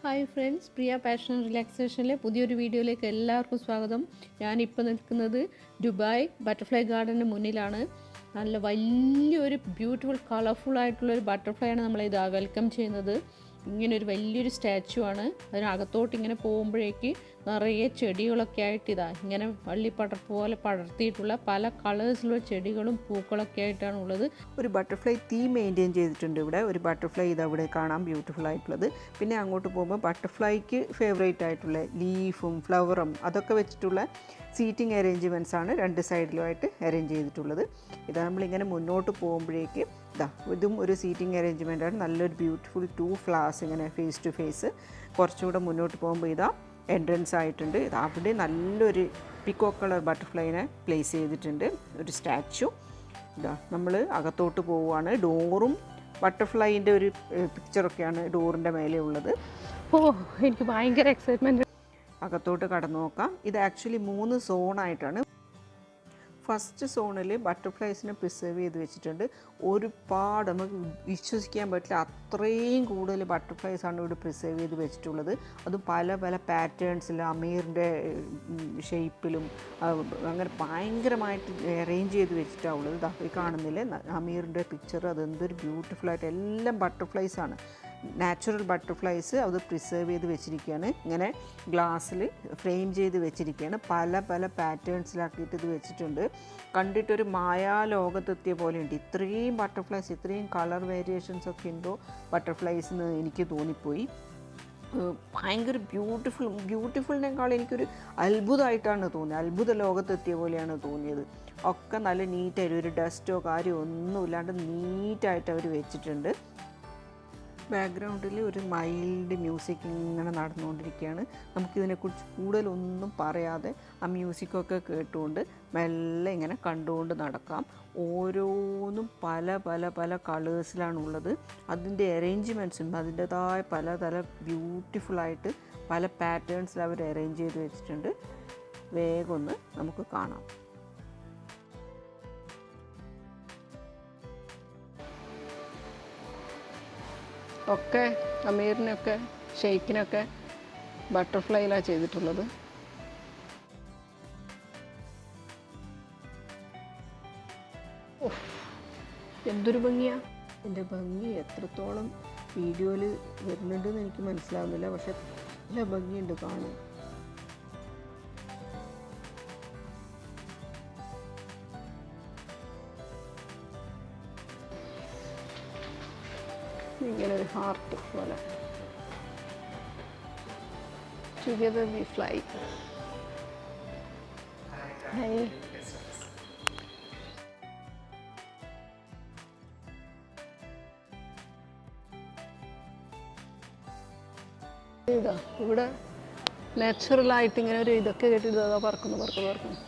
Hi friends പ്രിയ passion റിലാക്സേഷനിലെ പുതിയൊരു വീഡിയോയിലേക്ക് എല്ലാവർക്കും സ്വാഗതം. ഞാനിപ്പോൾ നിൽക്കുന്നത് ദുബായ് ബട്ടർഫ്ലൈ ഗാർഡന് മുന്നിലാണ്. നല്ല വലിയൊരു ബ്യൂട്ടിഫുൾ കളർഫുൾ ആയിട്ടുള്ളൊരു ബട്ടർഫ്ലൈ ആണ് നമ്മളിത് വെൽക്കം ചെയ്യുന്നത്. ഇങ്ങനെ ഒരു വലിയൊരു സ്റ്റാച്ചു ആണ്. അതിനകത്തോട്ട് ഇങ്ങനെ പോകുമ്പോഴേക്ക് നിറയെ ചെടികളൊക്കെ ആയിട്ട് ഇതാ ഇങ്ങനെ വള്ളിപ്പടർപ്പ് പോലെ പടർത്തിയിട്ടുള്ള പല കളേഴ്സിലുള്ള ചെടികളും പൂക്കളൊക്കെ ആയിട്ടാണ് ഉള്ളത്. ഒരു ബട്ടർഫ്ലൈ തീം മെയിന്റെയിൻ ചെയ്തിട്ടുണ്ട് ഇവിടെ. ഒരു ബട്ടർഫ്ലൈ ഇത് അവിടെ കാണാം ബ്യൂട്ടിഫുൾ ആയിട്ടുള്ളത്. പിന്നെ അങ്ങോട്ട് പോകുമ്പോൾ ബട്ടർഫ്ലൈക്ക് ഫേവറേറ്റ് ആയിട്ടുള്ള ലീഫും ഫ്ലവറും അതൊക്കെ വെച്ചിട്ടുള്ള സീറ്റിംഗ് അറേഞ്ച്മെന്റ്സ് ആണ് രണ്ട് സൈഡിലുമായിട്ട് അറേഞ്ച് ചെയ്തിട്ടുള്ളത്. ഇത് നമ്മളിങ്ങനെ മുന്നോട്ട് പോകുമ്പോഴേക്ക് ഇതാ ഇതും ഒരു സീറ്റിംഗ് അറേഞ്ച്മെന്റ് ആണ്. നല്ലൊരു ബ്യൂട്ടിഫുൾ ടു ഫ്ലവേഴ്സ് ഇങ്ങനെ ഫേസ് ടു ഫേസ് കുറച്ചുകൂടെ മുന്നോട്ട് പോകുമ്പോൾ ഇതാ എൻട്രൻസ് ആയിട്ടുണ്ട്. ഇത് അവിടെ നല്ലൊരു പിക്കോ കളർ ബട്ടർഫ്ലൈനെ പ്ലേസ് ചെയ്തിട്ടുണ്ട്. ഒരു സ്റ്റാച്ചു ഇതാ നമ്മൾ അകത്തോട്ട് പോവുകയാണ്. ഡോറും ബട്ടർഫ്ലൈന്റെ ഒരു പിക്ചറൊക്കെയാണ് ഡോറിന്റെ മേലെ ഉള്ളത്. ഓ എനിക്ക് ഭയങ്കര എക്സൈറ്റ്മെന്റ് അകത്തോട്ട് കടന്നു നോക്കാം. ഇത് ആക്ച്വലി മൂന്ന് സോണായിട്ടാണ് ഫസ്റ്റ് സോണിൽ ബട്ടർഫ്ലൈസിനെ പ്രിസർവ് ചെയ്ത് വെച്ചിട്ടുണ്ട്. ഒരുപാട് നമുക്ക് വിശ്വസിക്കാൻ പറ്റില്ല. അത്രയും കൂടുതൽ ബട്ടർഫ്ലൈസാണ് ഇവിടെ പ്രിസർവ് ചെയ്ത് വെച്ചിട്ടുള്ളത്. അതും പല പല പാറ്റേൺസിൽ അമീറിന്റെ ഷേപ്പിലും അങ്ങനെ ഭയങ്കരമായിട്ട് അറേഞ്ച് ചെയ്ത് വെച്ചിട്ടാണ് ഉള്ളത്. കാണുന്നില്ലേ? അമീറിന്റെ പിക്ചർ അതെന്തൊരു ബ്യൂട്ടിഫുൾ ആയിട്ട് എല്ലാം ബട്ടർഫ്ലൈസാണ് നാച്ചുറൽ ബട്ടർഫ്ലൈസ് അത് പ്രിസേർവ് ചെയ്ത് വെച്ചിരിക്കുകയാണ്. ഇങ്ങനെ ഗ്ലാസ്സിൽ ഫ്രെയിം ചെയ്ത് വെച്ചിരിക്കുകയാണ്. പല പല പാറ്റേൺസിലാക്കിയിട്ട് ഇത് വെച്ചിട്ടുണ്ട്. കണ്ടിട്ടൊരു മായാലോകത്തെത്തിയ പോലെയുണ്ട്. ഇത്രയും ബട്ടർഫ്ലൈസ് ഇത്രയും കളർ വേരിയേഷൻസ് ഒക്കെ ഉണ്ടോ ബട്ടർഫ്ലൈസ് എന്ന് എനിക്ക് തോന്നിപ്പോയി. ഭയങ്കര ബ്യൂട്ടിഫുൾ ബ്യൂട്ടിഫുളിനേക്കാൾ എനിക്കൊരു അത്ഭുതമായിട്ടാണ് തോന്നിയത്. അത്ഭുത ലോകത്തെത്തിയ പോലെയാണ് തോന്നിയത്. ഒക്കെ നല്ല നീറ്റായിട്ട് ഒരു ഡസ്റ്റോ കാര്യമോ ഒന്നും ഇല്ലാണ്ട് നീറ്റായിട്ട് അവർ വെച്ചിട്ടുണ്ട്. ബാക്ക്ഗ്രൗണ്ടിൽ ഒരു മൈൽഡ് മ്യൂസിക് ഇങ്ങനെ നടന്നുകൊണ്ടിരിക്കുകയാണ്. നമുക്കിതിനെക്കുറിച്ച് കൂടുതലൊന്നും പറയാതെ ആ മ്യൂസിക്കൊക്കെ കേട്ടുകൊണ്ട് മെല്ലെ ഇങ്ങനെ കണ്ടുകൊണ്ട് നടക്കാം. ഓരോന്നും പല പല പല കളേഴ്സിലാണുള്ളത്. അതിന്റെ അറേഞ്ച്മെന്റ്സും അതിന്റെതായ തല ബ്യൂട്ടിഫുള്ളായിട്ട് പല പാറ്റേൺസിൽ അവർ അറേഞ്ച് ചെയ്ത് വെച്ചിട്ടുണ്ട്. വേഗം ഒന്ന് നമുക്ക് കാണാം. ഒക്കെ അമീറിനൊക്കെ ഷെയ്ക്കിനൊക്കെ ബട്ടർഫ്ലൈയിലാണ് ചെയ്തിട്ടുള്ളത്. എന്തൊരു ഭംഗിയാ. എന്റെ ഭംഗി എത്രത്തോളം വീഡിയോയിൽ വരുന്നുണ്ടെന്ന് എനിക്ക് മനസ്സിലാവുന്നില്ല. പക്ഷെ നല്ല ഭംഗിയുണ്ട് കാണാൻ. ഇങ്ങനെ ഒരു ഹാർട്ട് പോലെ. ടുഗദർ വി ഫ്ലൈ ഹൈ ഇതാ ഇവിടെ നാച്ചുറലായിട്ട് ഇങ്ങനെ ഒരു ഇതൊക്കെ കേട്ടിട്ട് അതാ പറക്കുന്നു പറക്കുന്നു പറക്കുന്നു.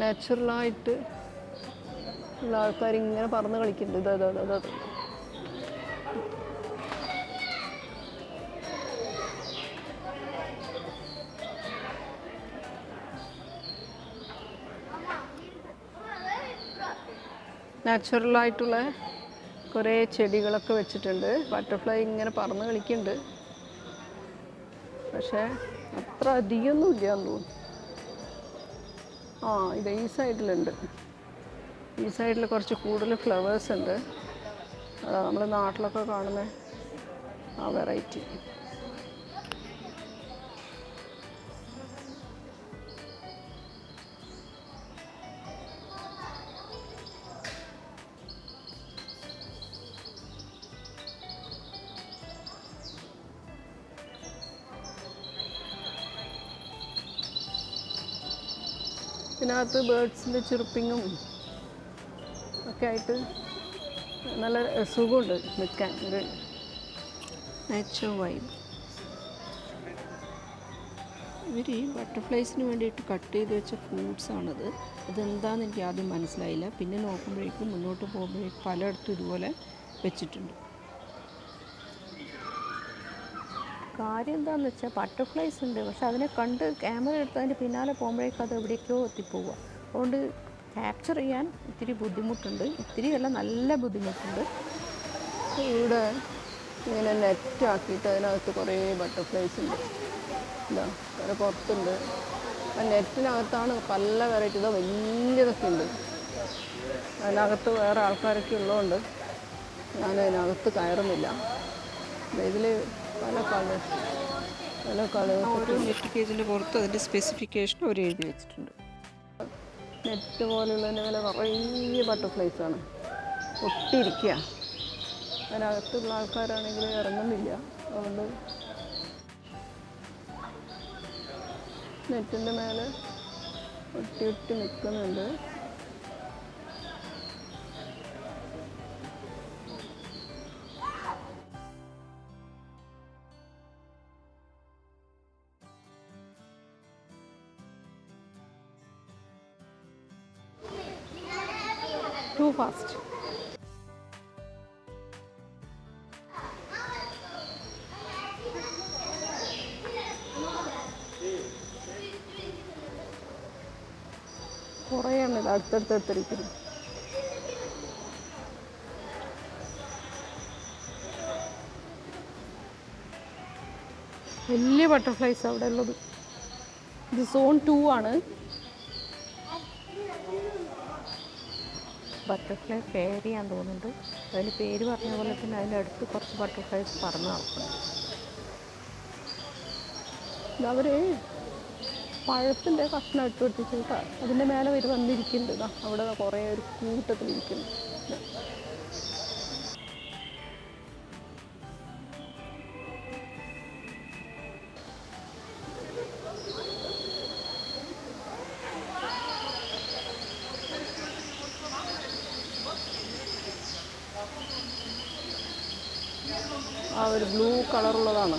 നാച്ചുറലായിട്ട് ഉള്ള ആൾക്കാർ ഇങ്ങനെ പറന്ന് കളിക്കുന്നുണ്ട്. ഇതാ ഇതാ ഇതാ. നാച്ചുറലായിട്ടുള്ള കുറേ ചെടികളൊക്കെ വെച്ചിട്ടുണ്ട്. ബട്ടർഫ്ലൈ ഇങ്ങനെ പറന്ന് കളിക്കുന്നുണ്ട്. പക്ഷേ അത്ര അധികമൊന്നും എന്ന് തോന്നുന്നു. ആ ഇത് ഈ സൈഡിലുണ്ട്. ഈ സൈഡിൽ കുറച്ച് കൂടുതൽ ഫ്ലവേഴ്സ് ഉണ്ട്. നമ്മൾ നാട്ടിലൊക്കെ കാണുന്ന ആ വെറൈറ്റി ഇതിനകത്ത് ബേഡ്സിന്റെ ചിറുപ്പിങ്ങും ഒക്കെ ആയിട്ട് നല്ല സുഖമുണ്ട് നിൽക്കാൻ. ഒരു നാച്ചുറൽ വൈബ് ഇവർ ഈ ബട്ടർഫ്ലൈസിന് വേണ്ടിയിട്ട് കട്ട് ചെയ്ത് വെച്ച ഫ്രൂട്ട്സ് ആണത്. അതെന്താണെന്ന് എനിക്ക് ആദ്യം മനസ്സിലായില്ല. പിന്നെ നോക്കുമ്പോഴേക്കും മുന്നോട്ട് പോകുമ്പോഴേക്കും പലയിടത്തും ഇതുപോലെ വെച്ചിട്ടുണ്ട്. കാര്യം എന്താണെന്ന് വെച്ചാൽ ബട്ടർഫ്ലൈസ് ഉണ്ട്. പക്ഷെ അതിനെ കണ്ട് ക്യാമറ എടുത്ത് പിന്നാലെ പോകുമ്പോഴേക്കും അത് എവിടേക്കോ എത്തിപ്പോവുക അതുകൊണ്ട് ക്യാപ്ചർ ചെയ്യാൻ ഇത്തിരി ബുദ്ധിമുട്ടുണ്ട്. ഇത്തിരി അല്ല നല്ല ബുദ്ധിമുട്ടുണ്ട്. ഇവിടെ ഇങ്ങനെ നെറ്റ് ആക്കിയിട്ട് അതിനകത്ത് കുറേ ബട്ടർഫ്ലൈസ് ഉണ്ട്. ഇതാ വേറെ പുറത്തുണ്ട്. ആ നെറ്റിനകത്താണ് പല വെറൈറ്റി ഇതോ വലിയതൊക്കെ ഉണ്ട്. അതിനകത്ത് വേറെ ആൾക്കാരൊക്കെ ഉള്ളതുകൊണ്ട് ഞാൻ അതിനകത്ത് കയറുന്നില്ല ഇതിൽ പല കളേഴ്സ് പല കളേഴ്സ് ഓരോ നെറ്റ് കേജിന്റെ പുറത്ത് അതിന്റെ സ്പെസിഫിക്കേഷൻ അവർ എഴുതി വെച്ചിട്ടുണ്ട്. നെറ്റ് പോലുള്ളതിന്റെ വില കുറേ ബട്ടർഫ്ലൈസ് ആണ്. ഒട്ടിയിരിക്കുക അതിനകത്തുള്ള ആൾക്കാരാണെങ്കിൽ ഇറങ്ങുന്നില്ല. അതുകൊണ്ട് നെറ്റിന്റെ മേലെ ഒട്ടി ഒട്ടി നിൽക്കുന്നുണ്ട് ടു ഫാസ്റ്റ് കുറേ ഉണ്ട് അടുത്തടുത്തടുത്തിരിക്കുന്നു വലിയ ബട്ടർഫ്ലൈസ് അവിടെ ഉള്ളത്. ഇത് സോൺ ടു ആണ്. ബട്ടർഫ്ലൈ പേരിയാന്ന് തോന്നുന്നുണ്ട്. അതിന് പേര് പറഞ്ഞ പോലെ തന്നെ അതിന്റെ അടുത്ത് കുറച്ച് ബട്ടർഫ്ലൈസ് പറന്ന് നടക്കുന്നുണ്ട് അവർ പഴത്തിന്റെ കഷ്ണം ഇട്ട് ഒട്ടിച്ചിട്ട് അതിന്റെ മേലെ വരെ വന്നിരിക്കുന്നുണ്ട്. അവിടെ കുറേ ഒരു കൂട്ടത്തിലിരിക്കുന്നു. ആ ഒരു ബ്ലൂ കളറുള്ളതാണ്.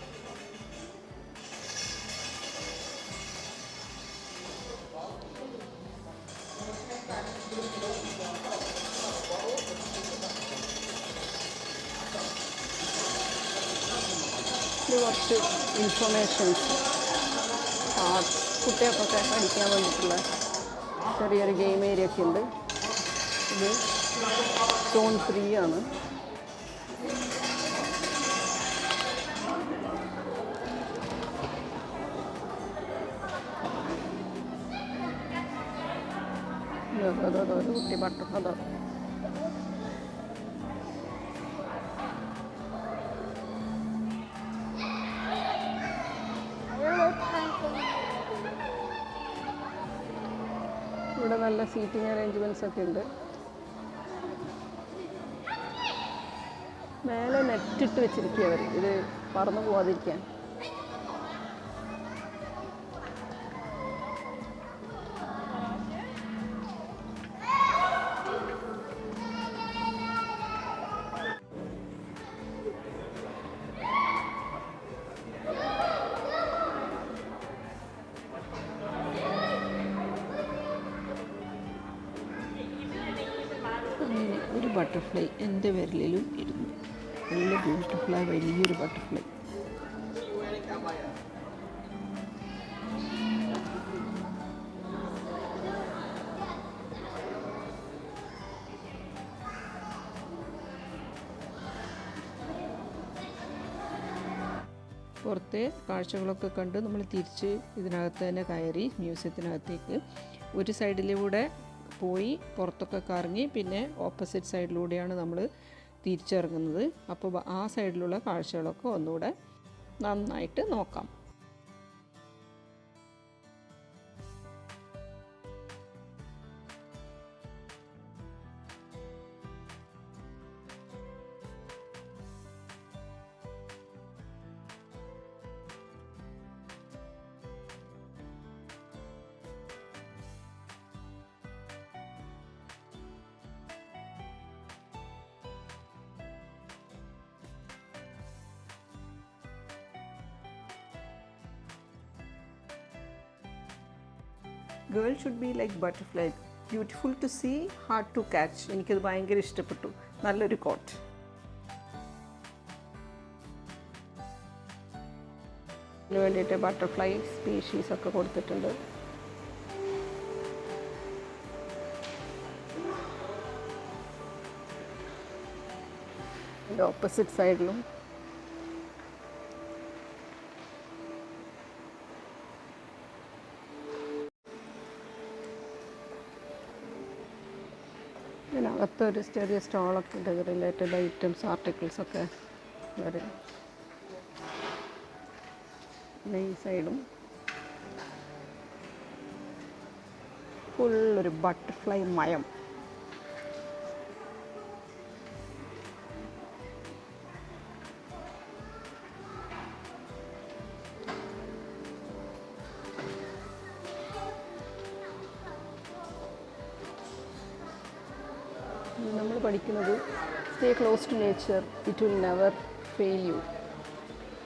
ഇൻഫർമേഷൻസ് കുട്ടികൾക്കൊക്കെ പഠിക്കാൻ വേണ്ടിയിട്ടുള്ള ചെറിയൊരു ഗെയിം ഏരിയ ഒക്കെ ഉണ്ട്. ഇത് സോൺ ഫ്രീ ആണ്. കുട്ടി പട്ടം ഇവിടെ നല്ല സീറ്റിംഗ് അറേഞ്ച്മെന്റ്സ് ഒക്കെ ഉണ്ട്. മേലെ നെറ്റിട്ട് വെച്ചിരിക്കുക അവർ ഇത് പറന്നു പോവാതിരിക്കാൻ. ബട്ടർഫ്ലൈ എന്റെ വിരലിലും ഇരുന്നു നല്ല ബ്യൂട്ടിഫുള്ളായ വലിയൊരു ബട്ടർഫ്ലൈ പുറത്തെ കാഴ്ചകളൊക്കെ കണ്ട് നമ്മൾ തിരിച്ച് ഇതിനകത്ത് തന്നെ കയറി മ്യൂസിയത്തിനകത്തേക്ക്. ഒരു സൈഡിലൂടെ പോയി പുറത്തൊക്കെ കറങ്ങി പിന്നെ ഓപ്പോസിറ്റ് സൈഡിലൂടെയാണ് നമ്മൾ തിരിച്ചിറങ്ങുന്നത്. അപ്പോൾ ആ സൈഡിലുള്ള കാഴ്ചകളൊക്കെ ഒന്നുകൂടെ നന്നായിട്ട് നോക്കാം. Girl should be like butterfly beautiful to see hard to catch എനിക്കത് ഭയങ്കര ഇഷ്ടപ്പെട്ടു. നല്ലൊരു കോട്ട്. അതിന് വേണ്ടിയിട്ട് ബട്ടർഫ്ലൈ സ്പീഷീസ് ഒക്കെ കൊടുത്തിട്ടുണ്ട്. ഓപ്പോസിറ്റ് സൈഡിലും ഇതിനകത്ത് ഒരു ചെറിയ സ്റ്റോളൊക്കെ ഉണ്ട്. റിലേറ്റഡ് ഐറ്റംസ് ആർട്ടിക്കിൾസ് ഒക്കെ വരും ഈ സൈഡും. ഫുള്ളൊരു ബട്ടർഫ്ലൈ മയം. പഠിക്കുന്നത്. Stay close to nature it will never fail you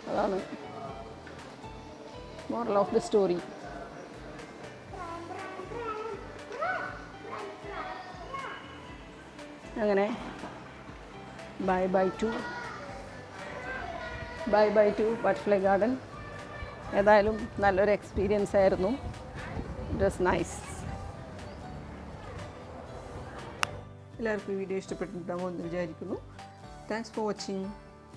അതാണ് മോറൽ ഓഫ് ദ സ്റ്റോറി അങ്ങനെ. Bye bye to bye bye to butterfly garden ഏതായാലും നല്ലൊരു എക്സ്പീരിയൻസ് ആയിരുന്നു. ഇറ്റ് വാസ് നൈസ് എല്ലാവർക്കും വീഡിയോ ഇഷ്ടപ്പെട്ടിട്ടുണ്ടാകുമെന്ന് വിചാരിക്കുന്നു. Thanks for watching